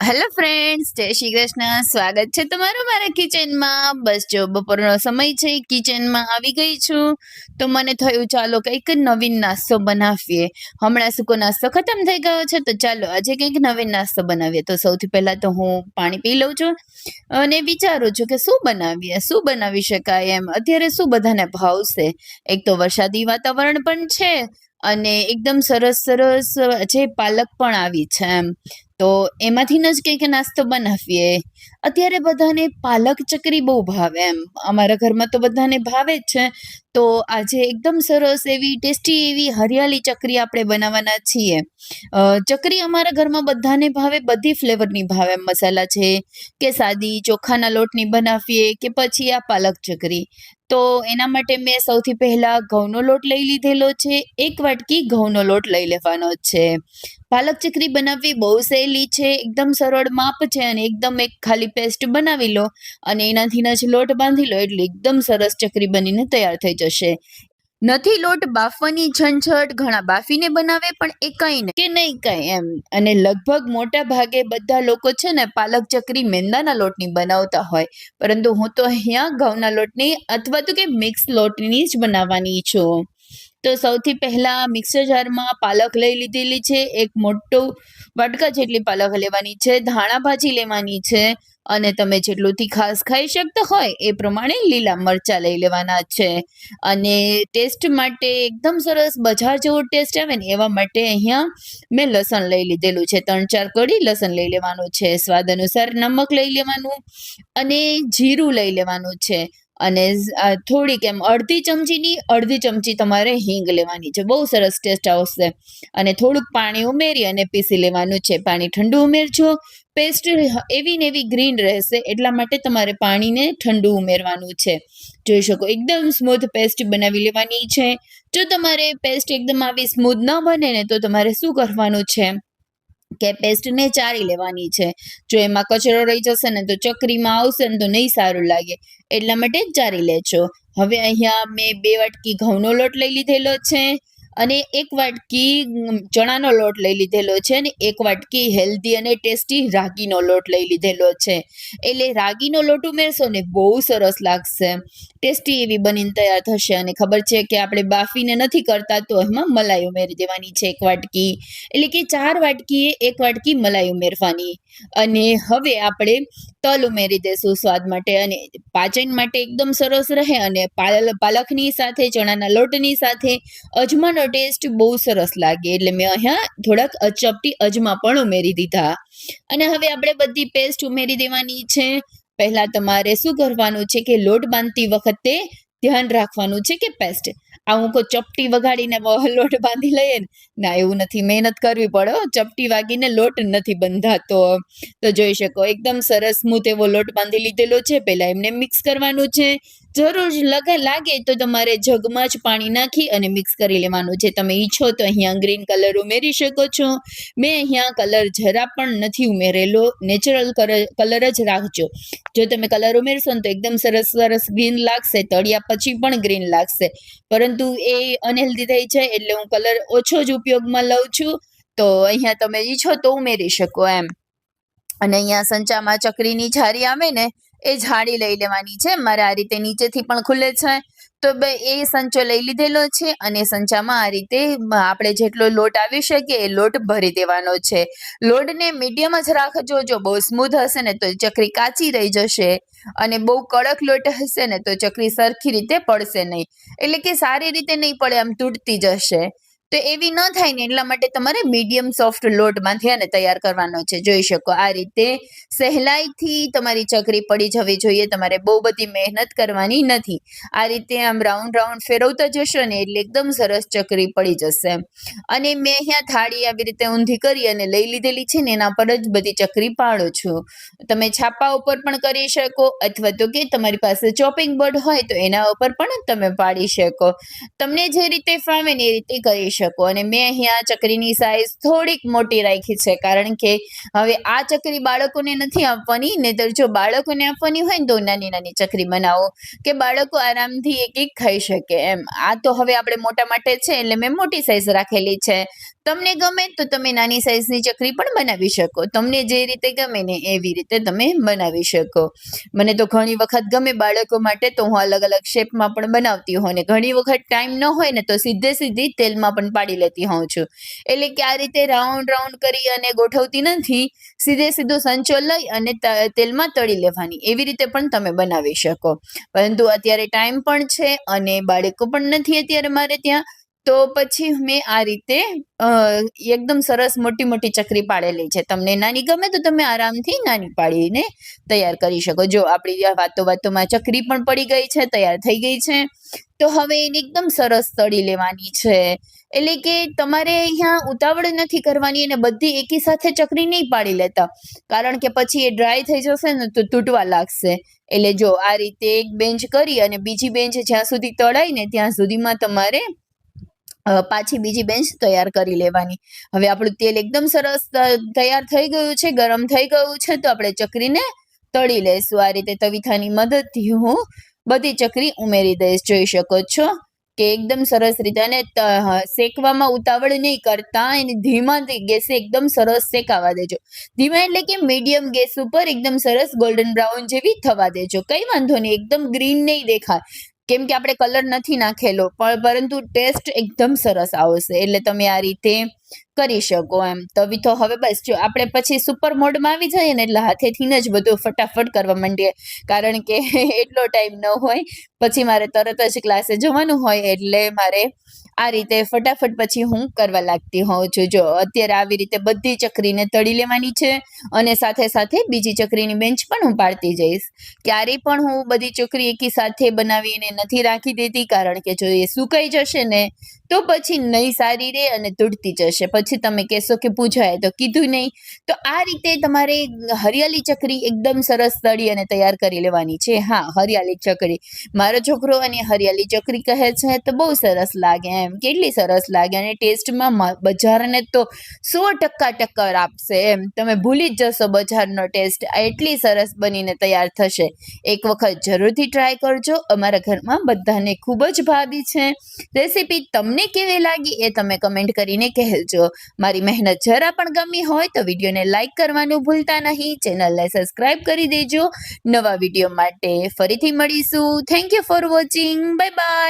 Hello friends જય શ્રી કૃષ્ણ. સ્વાગત છે તમારું મારા કિચનમાં બસ જો બપોરનો સમય છે. કિચનમાં આવી ગઈ છું. તો મને થયું, ચાલો કંઈક નવીન નાસ્તો બનાવીએ. હમણાં સૂકો નાસ્તો ખતમ થઈ ગયો છે, તો ચાલો આજે કંઈક નવીન નાસ્તો બનાવીએ. તો સૌથી પહેલાં તો હું પાણી પી લઉં છું અને વિચારું છું કે શું બનાવીએ? શું બનાવી શકાય એમ? અત્યારે શું બધાને ભાવશે એક તો વરસાદી વાતાવરણ પણ છે અને એકદમ સરસ સરસ જે પાલક પણ આવી છે એમ. તો એમાંથી જ કંઈક નાસ્તો બનાવીએ. અત્યારે બધાને પાલક ચકરી બહુ ભાવે એમ. અમારા ઘરમાં તો બધાને ભાવે જ છે. તો આજે એકદમ સરસ એવી ટેસ્ટી એવી હરિયાળી ચકરી આપણે બનાવવાના છીએ. ચકરી અમારા ઘરમાં બધાને ભાવે, બધી ફ્લેવરની ભાવે. મસાલા છે કે સાદી ચોખાના લોટની બનાવીએ કે પછી આ પાલક ચકરી. તો એના માટે મેં સૌથી પહેલા ઘઉંનો લોટ લઈ લીધેલો છે. એક વાટકી ઘઉંનો લોટ લઈ લેવાનો છે. પાલક ચકરી બનાવવી બહુ સહેલી છે, એકદમ સરળ માપ છે અને એકદમ એક ખાલી પેસ્ટ બનાવી લો અને એનાથી જ લોટ બાંધી લો એટલે એકદમ સરસ ચકરી બનીને તૈયાર થઈ જશે. નથી લોટ બાફવાની ઝંઝટ, ઘણા બાફીને બનાવે પણ એ કંઈ નહીં. કે નહીં કંઈ એમ. અને લગભગ મોટા ભાગે બધા લોકો છે ને પાલક ચકરી મેંદાના લોટની બનાવતા હોય. પરંતુ હું તો અહીંયા ઘઉંના લોટની અથવા તો કે મિક્સ લોટની જ બનાવવાની છું. તો સૌથી પહેલા મિક્સર જારમાં પાલક લઈ લીધેલી છે. એક મોટું વાટકા જેટલી પાલક લેવાની છે, ધાણા ભાજી લેવાની છે અને તમે જેટલું તીખાસ ખાઈ શકતા હોય એ પ્રમાણે લીલા મરચાં લઈ લેવાના છે. અને ટેસ્ટ માટે એકદમ સરસ બજાર જેવો ટેસ્ટ આવે ને એવા માટે અહીંયા મેં લસણ લઈ લીધેલું છે. ત્રણ ચાર કડી લસણ લઈ લેવાનું છે. સ્વાદ અનુસાર નમક લઈ લેવાનું અને જીરું લઈ લેવાનું છે. અને થોડીક એમ અડધી ચમચીની અડધી ચમચી તમારે હિંગ લેવાની છે. બહુ સરસ ટેસ્ટ આવશે. અને થોડુંક પાણી ઉમેરી અને પીસી લેવાનું છે. પાણી ઠંડુ ઉમેરજો. પેસ્ટ એવી ને એવી ગ્રીન રહેશે, એટલા માટે તમારે પાણીને ઠંડુ ઉમેરવાનું છે. જોઈ શકો, એકદમ સ્મૂથ પેસ્ટ બનાવી લેવાની છે. જો તમારે પેસ્ટ એકદમ આવી સ્મૂથ ન બને ને તો તમારે શું કરવાનું છે? કે પેસ્ટને ચારી લેવાની છે. જો એમાં કચરો રહી જશે ને તો ચકરીમાં આવશે ને તો નહીં સારું લાગે. એટલા માટે જ ચારી લેજો. હવે અહીંયા મેં બે વાટકી ઘઉંનો લોટ લઈ લીધેલો છે. અને એક વાટકી ચણાનો લોટ લઈ લીધેલો છે અને એક વાટકી હેલ્ધી અને ટેસ્ટી રાગીનો લોટ લઈ લીધેલો છે. એટલે રાગીનો લોટ ઉમેરશો ને બહુ સરસ લાગશે. ટેસ્ટી એવી બનીને તૈયાર થશે અને ખબર છે કે આપણે બાફીને નથી કરતા તો એમાં મલાઈ ઉમેરી દેવાની છે એક વાટકી. એટલે કે ચાર વાટકીએ એક વાટકી મલાઈ ઉમેરવાની. અને હવે આપણે તલ ઉમેરી દેશું સ્વાદ માટે અને પાચન માટે એકદમ સરસ રહે અને પાલ, પાલકની સાથે, ચણાના લોટની સાથે, અજમાનો ટેસ્ટ બહુ સરસ લાગે. એટલે મેં અહીંયા થોડાક અચપટી અજમા પણ ઉમેરી દીધા. અને હવે આપણે બધી પેસ્ટ ઉમેરી દેવાની છે. પહેલા તમારે શું કરવાનું છે કે લોટ બાંધતી વખતે ધ્યાન રાખવાનું છે કે પેસ્ટ આ હું ચપટી વગાડીને લોટ બાંધી લઈએ ને? ના, એવું નથી. મહેનત કરવી પડે. ચપટી વાગીને લોટ નથી બંધાતો. તો જોઈ શકો, એકદમ સરસ સ્મૂથ એવો લોટ બાંધી લીધેલો છે. પહેલા એમને મિક્સ કરવાનું છે. જરૂર લગે, લાગે તો તમારે જગમાં જ પાણી નાખી અને મિક્સ કરી લેવાનું છે. તમે ઈચ્છો તો અહીંયા ગ્રીન કલર ઉમેરી શકો છો. મેં અહીંયા કલર જરા પણ નથી ઉમેરેલો. નેચરલ કલર જ રાખજો. જો તમે કલર ઉમેરશો ને તો એકદમ સરસ સરસ ગ્રીન લાગશે. તળિયા પછી પણ ગ્રીન લાગશે. પરંતુ એ અનહેલ્ધી થઈ જાય એટલે હું કલર ઓછો જ ઉપયોગમાં લઉં છું. તો અહીંયા તમે ઈચ્છો તો ઉમેરી શકો એમ. અને અહીંયા સંચામાં ચકરીની જારી આવે ને એ જાળી લઈ લેવાની છે. મારે આ રીતે નીચેથી પણ ખુલે છે. તો બે, એ સંચો લઈ લીધેલો છે અને સંચામાં આ રીતે આપણે જેટલો લોટ આવી શકે એ લોટ ભરી દેવાનો છે. લોટને મીડિયમ જ રાખજો. જો બહુ સ્મૂથ હશે ને તો ચકરી કાચી રહી જશે અને બહુ કડક લોટ હશે ને તો ચકરી સરખી રીતે પડશે નહીં. એટલે કે સારી રીતે નહીં પડે, આમ તૂટતી જશે. તો એવી ન થાય ને એટલા માટે તમારે મીડિયમ સોફ્ટ લોડમાંથી આને તૈયાર કરવાનો છે. જોઈ શકો આ રીતે સહેલાઈથી તમારી ચકરી પડી જવી જોઈએ. તમારે બહુ બધી મહેનત કરવાની નથી. આ રીતે આમ રાઉન્ડ રાઉન્ડ ફેરવતા જશો ને એટલે એકદમ સરસ ચકરી પડી જશે. અને મેં અહીંયા થાળી આવી રીતે ઊંધી કરી અને લઈ લીધેલી છે ને એના પર જ બધી ચકરી પાડો છું. તમે છાપા ઉપર પણ કરી શકો અથવા તો કે તમારી પાસે ચોપિંગ બોર્ડ હોય તો એના ઉપર પણ તમે પાડી શકો. તમને જે રીતે ફાવે ને એ રીતે કરી શકો અને મેં અહીંયા ચકરીની સાઈઝ થોડીક મોટી રાખી છે, કારણ કે હવે આ ચકરી બાળકોને નથી આપવાની, નહીતર જો બાળકોને આપવાની હોય ને તો નાની નાની ચકરી બનાવો, કે બાળકો આરામથી એક એક ખાઈ શકે એમ. આ તો હવે આપણે મોટા માટે છે, એટલે મેં મોટી સાઈઝ રાખેલી છે. તમને ગમે તો તમે નાની સાઈઝની ચકરી પણ બનાવી શકો. તમને જે રીતે ગમે ને એવી રીતે તમે બનાવી શકો. મને તો ઘણી વખત ગમે બાળકો માટે તો હું અલગ અલગ શેપમાં પણ બનાવતી હોઉં ને ઘણી વખત ટાઈમ ન હોય ને તો સીધે સીધી તેલમાં પણ પાડી લેતી હોઉં છું. એટલે કે આ રીતે રાઉન્ડ રાઉન્ડ કરી અને ગોઠવતી નથી, સીધે સીધો સંચો લઈ અને તેલમાં તળી લેવાની. એવી રીતે પણ તમે બનાવી શકો. પરંતુ અત્યારે ટાઈમ પણ છે અને બાળકો પણ નથી અત્યારે મારે ત્યાં. તો પછી મેં આ રીતે એકદમ સરસ મોટી મોટી ચકરી પાડેલી છે. તમને નાની ગમે તો તમે આરામથી નાની પાડીને તૈયાર કરી શકો. જો આપણી વાતો વાતોમાં ચકરી પણ પડી ગઈ છે, તૈયાર થઈ ગઈ છે, તો હવે એને એકદમ સરસ તળી લેવાની છે. એટલે કે તમારે અહીંયા ઉતાવળ નથી કરવાની અને બધી એકી સાથે ચકરી નહીં પાડી લેતા. કારણ કે પછી એ ડ્રાય થઈ જશે ને તો તૂટવા લાગશે. એટલે જો આ રીતે એક બેન્ચ કરી અને બીજી બેન્ચ જ્યાં સુધી તળાય ને ત્યાં સુધીમાં તમારે પાછી બીજી બેન્ચ તૈયાર કરી લેવાની. હવે આપણું તેલ એકદમ સરસ તૈયાર થઈ ગયું છે, ગરમ થઈ ગયું છે, તો આપણે ચકરીને તળી લઈશું. આ રીતે તવીથાની મદદથી હું બધી ચકરી ઉમેરી દઈશ. જોઈ શકો છો કે એકદમ સરસ રીતે અને શેકવામાં ઉતાવળ નહીં કરતા. એને ધીમા ગેસે એકદમ સરસ શેકાવા દેજો. ધીમા એટલે કે મીડિયમ ગેસ ઉપર એકદમ સરસ ગોલ્ડન બ્રાઉન જેવી થવા દેજો. કઈ વાંધો નહીં, એકદમ ગ્રીન નહીં દેખાય. કેમ કે આપણે કલર નથી નાખેલો, પણ પરંતુ ટેસ્ટ એકદમ સરસ આવશે, એટલે તમે આ રીતે કરી શકો એમ. તો હવે બસ, જો આપણે પછી સુપર મોડમાં આવી જઈએ ને, એટલે હાથેથી જ બધું ફટાફટ કરવા માંડીએ. કારણ કે એટલો ટાઈમ ન હોય, પછી મારે તરત જ ક્લાસે જવાનું હોય, એટલે મારે આ રીતે ફટાફટ પછી હું કરવા લાગતી હોઉં છું. જો અત્યારે આવી રીતે બધી ચકરીને તળી લેવાની છે અને સાથે સાથે બીજી ચકરીની બેન્ચ પણ હું પાડતી જઈશ. ક્યારેય પણ હું બધી ચકરી એકી સાથે બનાવીને નથી રાખી દેતી, કારણ કે જો એ સુકાઈ જશે ને તો પછી નહીં સારી રહે અને તૂટતી જશે. પછી તમે કહેશો કે પૂછાય તો કીધું નહીં. તો આ રીતે તમારે હરિયાળી ચકરી એકદમ સરસ તળી અને તૈયાર કરી લેવાની છે. હા, હરિયાળી ચકરી. મારો છોકરો અને હરિયાળી ચકરી કહે છે તો બહુ સરસ લાગે એમ. કેટલી સરસ લાગે અને ટેસ્ટમાં બજારને તો સો ટકા ટક્કર આપશે એમ. તમે ભૂલી જ જશો બજારનો ટેસ્ટ. એટલી સરસ બનીને તૈયાર થશે. એક વખત જરૂરથી ટ્રાય કરજો. અમારા ઘરમાં બધાને ખૂબ જ ભાવી છે. રેસીપી તમને કેવી લાગી એ તમે કમેન્ટ કરીને કહેજો. મારી મહેનત જરા પણ ગમી હોય તો વિડીયોને લાઇક કરવાનું ભૂલતા નહીં. ચેનલને સબસ્ક્રાઇબ કરી દેજો. નવા વીડિયો માટે ફરીથી મળીશું. Thank you for watching bye bye